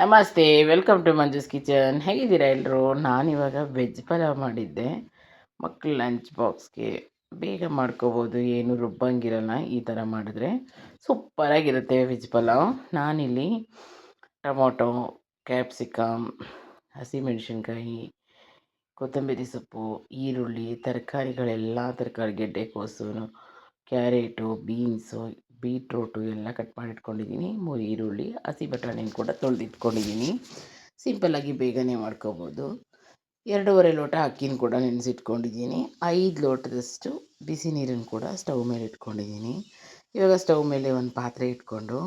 ನಮಸ್ತೆ welcome to Manju's kitchen ಹೇಗಿದ್ದೀರಾ ಎಲ್ಲರೂ ನಾನಿವಾಗ ವೆಜ್ ಪಲಾವ್ ಮಾಡಿದ್ದೆ. ಮಕ್ಕಳು ಲಂಚ್ ಬಾಕ್ಸ್ಗೆ ಬೇಗ ಮಾಡ್ಕೋಬೋದು. ಏನು ರುಬ್ಬಂಗಿರಲ್ಲ ಈ ಥರ ಮಾಡಿದ್ರೆ ಸೂಪರಾಗಿರುತ್ತೆ ವೆಜ್ ಪಲಾವ್. ನಾನಿಲ್ಲಿ ಟೊಮೊಟೊ ಕ್ಯಾಪ್ಸಿಕಮ್ ಹಸಿಮೆಣಸಿನ್ಕಾಯಿ, ಕೊತ್ತಂಬರಿ ಸೊಪ್ಪು, ಈರುಳ್ಳಿ, ತರಕಾರಿಗಳೆಲ್ಲ ತರಕಾರಿ ಗೆಡ್ಡೆಕೋಸು ಕ್ಯಾರೆಟು ಬೀನ್ಸು ಬೀಟ್ರೂಟು ಎಲ್ಲ ಕಟ್ ಮಾಡಿಟ್ಕೊಂಡಿದ್ದೀನಿ. ಮೂರು ಈರುಳ್ಳಿ, ಹಸಿ ಬಟಾಣಿನ ಕೂಡ ತೊಳೆದಿಟ್ಕೊಂಡಿದ್ದೀನಿ. ಸಿಂಪಲ್ಲಾಗಿ ಬೇಗನೆ ಮಾಡ್ಕೋಬೋದು. ಎರಡೂವರೆ ಲೋಟ ಅಕ್ಕಿನ ಕೂಡ ನೆನೆಸಿಟ್ಕೊಂಡಿದ್ದೀನಿ. ಐದು ಲೋಟದಷ್ಟು ಬಿಸಿ ನೀರನ್ನು ಕೂಡ ಸ್ಟವ್ ಮೇಲೆ ಇಟ್ಕೊಂಡಿದ್ದೀನಿ. ಇವಾಗ ಸ್ಟವ್ ಮೇಲೆ ಒಂದು ಪಾತ್ರೆ ಇಟ್ಕೊಂಡು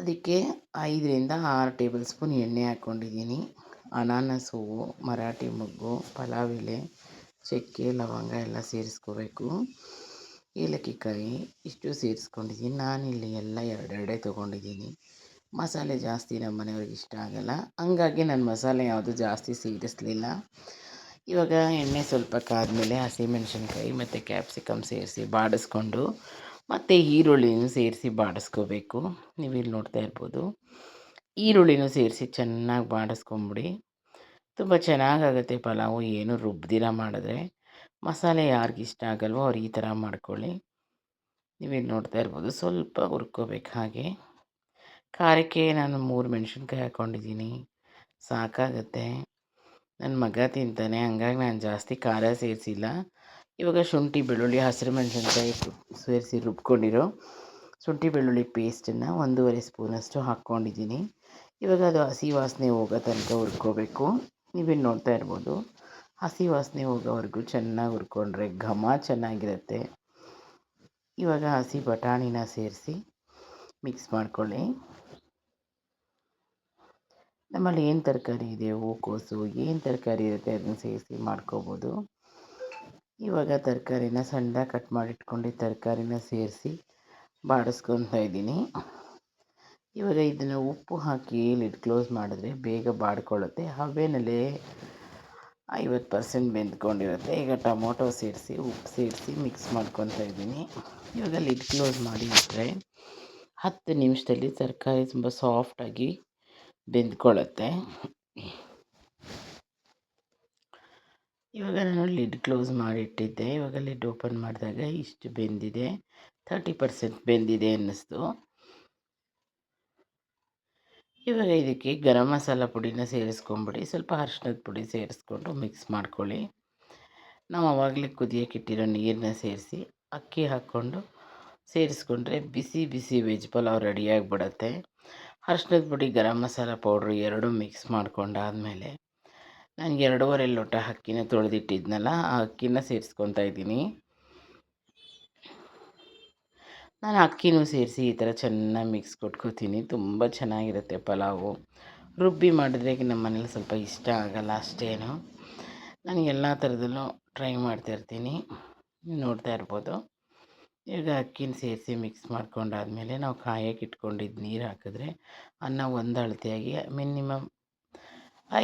ಅದಕ್ಕೆ ಐದರಿಂದ ಆರು ಟೇಬಲ್ ಸ್ಪೂನ್ ಎಣ್ಣೆ ಹಾಕ್ಕೊಂಡಿದ್ದೀನಿ. ಅನಾನಸ್ ಹೂವು ಮರಾಠಿ ಮೊಗ್ಗು, ಪಲಾವ್ ಎಲೆ, ಚಕ್ಕೆ, ಲವಂಗ ಎಲ್ಲ ಸೇರಿಸ್ಕೋಬೇಕು. ಏಲಕ್ಕಿ ಕಾಯಿ ಇಷ್ಟು ಸೇರಿಸ್ಕೊಂಡಿದ್ದೀನಿ. ನಾನಿಲ್ಲಿ ಎಲ್ಲ ಎರಡೆರಡೇ ತೊಗೊಂಡಿದ್ದೀನಿ. ಮಸಾಲೆ ಜಾಸ್ತಿ ನಮ್ಮ ಮನೆಯವ್ರಿಗೆ ಇಷ್ಟ ಆಗಲ್ಲ. ಹಂಗಾಗಿ ನಾನು ಮಸಾಲೆ ಯಾವುದು ಜಾಸ್ತಿ ಸೇರಿಸಲಿಲ್ಲ. ಇವಾಗ ಎಣ್ಣೆ ಸ್ವಲ್ಪ ಕಾದ್ಮೇಲೆ ಹಸಿಮೆಣ್ಸಿನ್ಕಾಯಿ ಮತ್ತು ಕ್ಯಾಪ್ಸಿಕಮ್ ಸೇರಿಸಿ ಬಾಡಿಸ್ಕೊಂಡು ಮತ್ತು ಈರುಳ್ಳಿನೂ ಸೇರಿಸಿ ಬಾಡಿಸ್ಕೋಬೇಕು. ನೀವು ಇಲ್ಲಿ ನೋಡ್ತಾ ಇರ್ಬೋದು. ಈರುಳ್ಳಿನೂ ಸೇರಿಸಿ ಚೆನ್ನಾಗಿ ಬಾಡಿಸ್ಕೊಂಬಿಡಿ. ತುಂಬ ಚೆನ್ನಾಗಾಗುತ್ತೆ ಪಲಾವು. ಏನು ರುಬ್ದಿರ ಮಾಡಿದ್ರೆ ಮಸಾಲೆ ಯಾರಿಗೆ ಇಷ್ಟ ಆಗಲ್ವೋ ಅವ್ರು ಈ ಥರ ಮಾಡ್ಕೊಳ್ಳಿ. ನೀವೇನು ನೋಡ್ತಾ ಇರ್ಬೋದು ಸ್ವಲ್ಪ ಹುರ್ಕೋಬೇಕು ಹಾಗೆ. ಖಾರಕ್ಕೆ ನಾನು ಮೂರು ಮೆಣಸಿನ್ಕಾಯಿ ಹಾಕ್ಕೊಂಡಿದ್ದೀನಿ ಸಾಕಾಗತ್ತೆ. ನನ್ನ ಮಗ ತಿಂತಾನೆ, ಹಂಗಾಗಿ ನಾನು ಜಾಸ್ತಿ ಖಾರ ಸೇರಿಸಿಲ್ಲ. ಇವಾಗ ಶುಂಠಿ, ಬೆಳ್ಳುಳ್ಳಿ, ಹಸಿರು ಮೆಣಸಿನ್ಕಾಯಿ ಸೇರಿಸಿ ರುಬ್ಕೊಂಡಿರೋ ಶುಂಠಿ, ಬೆಳ್ಳುಳ್ಳಿ ಪೇಸ್ಟನ್ನು ಒಂದೂವರೆ ಸ್ಪೂನಷ್ಟು ಹಾಕ್ಕೊಂಡಿದ್ದೀನಿ ಇವಾಗ ಅದು ಹಸಿ ವಾಸನೆ ಹೋಗೋ ತನಕ ಹುರ್ಕೋಬೇಕು. ನೀವೇನು ನೋಡ್ತಾ ಇರ್ಬೋದು. ಹಸಿ ವಾಸನೆ ಹೋಗೋವರೆಗೂ ಚೆನ್ನಾಗಿ ಹುರ್ಕೊಂಡ್ರೆ ಘಮ ಚೆನ್ನಾಗಿರುತ್ತೆ. ಇವಾಗ ಹಸಿ ಬಟಾಣಿನ ಸೇರಿಸಿ ಮಿಕ್ಸ್ ಮಾಡ್ಕೊಳ್ಳಿ. ನಮ್ಮಲ್ಲಿ ಏನು ತರಕಾರಿ ಇದೆ? ಹೂಕೋಸು, ಏನು ತರಕಾರಿ ಇರುತ್ತೆ ಅದನ್ನು ಸೇರಿಸಿ ಮಾಡ್ಕೋಬೋದು. ಇವಾಗ ತರಕಾರಿನ ಸಣ್ಣ ಕಟ್ ಮಾಡಿಟ್ಕೊಂಡು ತರಕಾರಿನ ಸೇರಿಸಿ ಬಾಡಿಸ್ಕೊತಾ ಇದ್ದೀನಿ. ಇವಾಗ ಇದನ್ನು ಉಪ್ಪು ಹಾಕಿ ಲಿಡ್ ಕ್ಲೋಸ್ ಮಾಡಿದ್ರೆ ಬೇಗ ಬಾಡ್ಕೊಳ್ಳುತ್ತೆ. ಹಬೆನಲ್ಲೇ ಐವತ್ತು ಪರ್ಸೆಂಟ್ ಬೆಂದ್ಕೊಂಡಿರುತ್ತೆ. ಈಗ ಟೊಮೊಟೊ ಸೇರಿಸಿ, ಉಪ್ಪು ಸೇರಿಸಿ ಮಿಕ್ಸ್ ಮಾಡ್ಕೊತಾ ಇದ್ದೀನಿ. ಇವಾಗ ಲಿಡ್ ಕ್ಲೋಸ್ ಮಾಡಿ ಇಟ್ಟರೆ ಹತ್ತು ನಿಮಿಷದಲ್ಲಿ ತರಕಾರಿ ತುಂಬ ಸಾಫ್ಟಾಗಿ ಬೆಂದ್ಕೊಳ್ಳುತ್ತೆ. ಇವಾಗ ನಾನು ಲಿಡ್ ಕ್ಲೋಸ್ ಮಾಡಿಟ್ಟಿದ್ದೆ ಇವಾಗ ಲಿಡ್ ಓಪನ್ ಮಾಡಿದಾಗ ಇಷ್ಟು ಬೆಂದಿದೆ. ತರ್ಟಿ ಪರ್ಸೆಂಟ್ ಬೆಂದಿದೆ ಅನ್ನಿಸ್ತು. ಇವಾಗ ಇದಕ್ಕೆ ಗರಂ ಮಸಾಲ ಪುಡಿನ ಸೇರಿಸ್ಕೊಂಬಿಡಿ, ಸ್ವಲ್ಪ ಅರ್ಶಿನದ ಪುಡಿ ಸೇರಿಸ್ಕೊಂಡು ಮಿಕ್ಸ್ ಮಾಡ್ಕೊಳ್ಳಿ. ನಾವು ಆವಾಗಲೇ ಕುದಿಯೋಕ್ಕಿಟ್ಟಿರೋ ನೀರನ್ನ ಸೇರಿಸಿ, ಅಕ್ಕಿ ಹಾಕ್ಕೊಂಡು ಸೇರಿಸ್ಕೊಂಡ್ರೆ ಬಿಸಿ ಬಿಸಿ ವೆಜ್ ಪಲಾವ್ ರೆಡಿಯಾಗಿಬಿಡತ್ತೆ ಅರ್ಶಿನದ ಪುಡಿ, ಗರಂ ಮಸಾಲ ಪೌಡ್ರು ಎರಡೂ ಮಿಕ್ಸ್ ಮಾಡ್ಕೊಂಡಾದಮೇಲೆ ನಾನು ಎರಡೂವರೆ ಲೋಟ ಅಕ್ಕಿನ ತೊಳೆದಿಟ್ಟಿದ್ನಲ್ಲ, ಆ ಅಕ್ಕಿನ ಸೇರಿಸ್ಕೊತಾ ಇದ್ದೀನಿ. ನಾನು ಅಕ್ಕಿನೂ ಸೇರಿಸಿ ಈ ಥರ ಚೆನ್ನಾಗಿ ಮಿಕ್ಸ್ ಕೊಟ್ಕೋತೀನಿ ತುಂಬ ಚೆನ್ನಾಗಿರುತ್ತೆ ಪಲಾವು. ರುಬ್ಬಿ ಮಾಡಿದ್ರೆ ನಮ್ಮ ಮನೇಲಿ ಸ್ವಲ್ಪ ಇಷ್ಟ ಆಗಲ್ಲ ಅಷ್ಟೇನು. ನಾನು ಎಲ್ಲ ಥರದಲ್ಲೂ ಟ್ರೈ ಮಾಡ್ತಾಯಿರ್ತೀನಿ ನೋಡ್ತಾ ಇರ್ಬೋದು. ಈಗ ಅಕ್ಕಿನ ಸೇರಿಸಿ ಮಿಕ್ಸ್ ಮಾಡ್ಕೊಂಡಾದ್ಮೇಲೆ ನಾವು ಕಾಯಕ್ಕೆ ಇಟ್ಕೊಂಡಿದ್ದು ನೀರು ಹಾಕಿದ್ರೆ ಅನ್ನ ಒಂದು ಅಳತೆಯಾಗಿ ಮಿನಿಮಮ್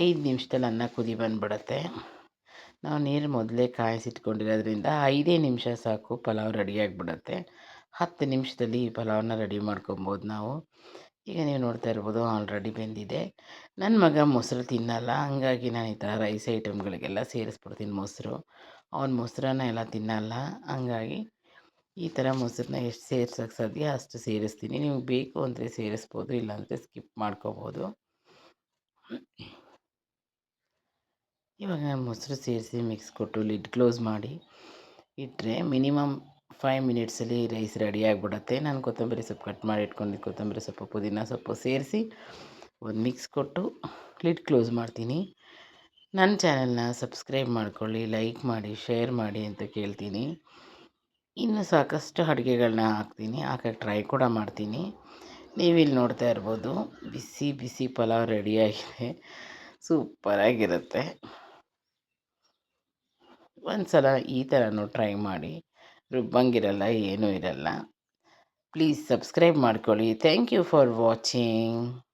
ಐದು ನಿಮಿಷದಲ್ಲಿ ಅನ್ನ ಕುದಿ ಬಂದುಬಿಡತ್ತೆ. ನಾವು ನೀರು ಮೊದಲೇ ಕಾಯಿಸಿಟ್ಕೊಂಡಿರೋದ್ರಿಂದ ಐದೇ ನಿಮಿಷ ಸಾಕು ಪಲಾವ್ ರೆಡಿಯಾಗಿಬಿಡತ್ತೆ ಹತ್ತು ನಿಮಿಷದಲ್ಲಿ ಈ ಪಲಾವನ್ನ ರೆಡಿ ಮಾಡ್ಕೊಬೋದು ನಾವು. ಈಗ ನೀವು ನೋಡ್ತಾ ಇರ್ಬೋದು ಆಲ್ರೆಡಿ ಬೆಂದಿದೆ. ನನ್ನ ಮಗ ಮೊಸರು ತಿನ್ನಲ್ಲ, ಹಂಗಾಗಿ ನಾನು ಈ ಥರ ರೈಸ್ ಐಟಮ್ಗಳಿಗೆಲ್ಲ ಸೇರಿಸ್ಬಿಡ್ತೀನಿ ಮೊಸರು. ಅವನ ಮೊಸರನ್ನ ಎಲ್ಲ ತಿನ್ನಲ್ಲ, ಹಂಗಾಗಿ ಈ ಥರ ಮೊಸರನ್ನ ಎಷ್ಟು ಸೇರ್ಸೋಕೆ ಸಾಧ್ಯ ಅಷ್ಟು ಸೇರಿಸ್ತೀನಿ. ನೀವು ಬೇಕು ಅಂದರೆ ಸೇರಿಸ್ಬೋದು, ಇಲ್ಲಾಂದರೆ ಸ್ಕಿಪ್ ಮಾಡ್ಕೋಬೋದು. ಇವಾಗ ಮೊಸರು ಸೇರಿಸಿ ಮಿಕ್ಸ್ ಕೊಟ್ಟು ಲಿಡ್ ಕ್ಲೋಸ್ ಮಾಡಿ ಇಟ್ಟರೆ ಮಿನಿಮಮ್ ಫೈವ್ ಮಿನಿಟ್ಸಲ್ಲಿ ರೈಸ್ ರೆಡಿ ಆಗಿಬಿಡುತ್ತೆ. ನಾನು ಕೊತ್ತಂಬರಿ ಸೊಪ್ಪು ಕಟ್ ಮಾಡಿ ಇಟ್ಕೊಂಡಿದ್ದು ಕೊತ್ತಂಬರಿ ಸೊಪ್ಪು, ಪುದೀನ ಸೊಪ್ಪು ಸೇರಿಸಿ ಒಂದು ಮಿಕ್ಸ್ ಕೊಟ್ಟು ಲಿಡ್ ಕ್ಲೋಸ್ ಮಾಡ್ತೀನಿ. ನನ್ನ ಚಾನೆಲ್ನ ಸಬ್ಸ್ಕ್ರೈಬ್ ಮಾಡ್ಕೊಳ್ಳಿ ಲೈಕ್ ಮಾಡಿ ಶೇರ್ ಮಾಡಿ ಅಂತ ಕೇಳ್ತೀನಿ. ಇನ್ನು ಸಾಕಷ್ಟು ಅಡುಗೆಗಳನ್ನ ಹಾಕ್ತೀನಿ. ಹಾಕಕ್ಕೆ ಟ್ರೈ ಕೂಡ ಮಾಡ್ತೀನಿ. ನೀವಿಲ್ಲಿ ನೋಡ್ತಾ ಇರ್ಬೋದು, ಬಿಸಿ ಬಿಸಿ ಪಲಾವ್ ರೆಡಿಯಾಗಿದೆ ಸೂಪರಾಗಿರುತ್ತೆ ಒಂದು ಸಲ ಈ ಥರನೂ ಟ್ರೈ ಮಾಡಿ. ರುಬ್ಬಂಗಿರಲ್ಲ ಏನೂ ಇರಲ್ಲ. ಪ್ಲೀಸ್ ಸಬ್ಸ್ಕ್ರೈಬ್ ಮಾಡ್ಕೊಳ್ಳಿ. Thank you for watching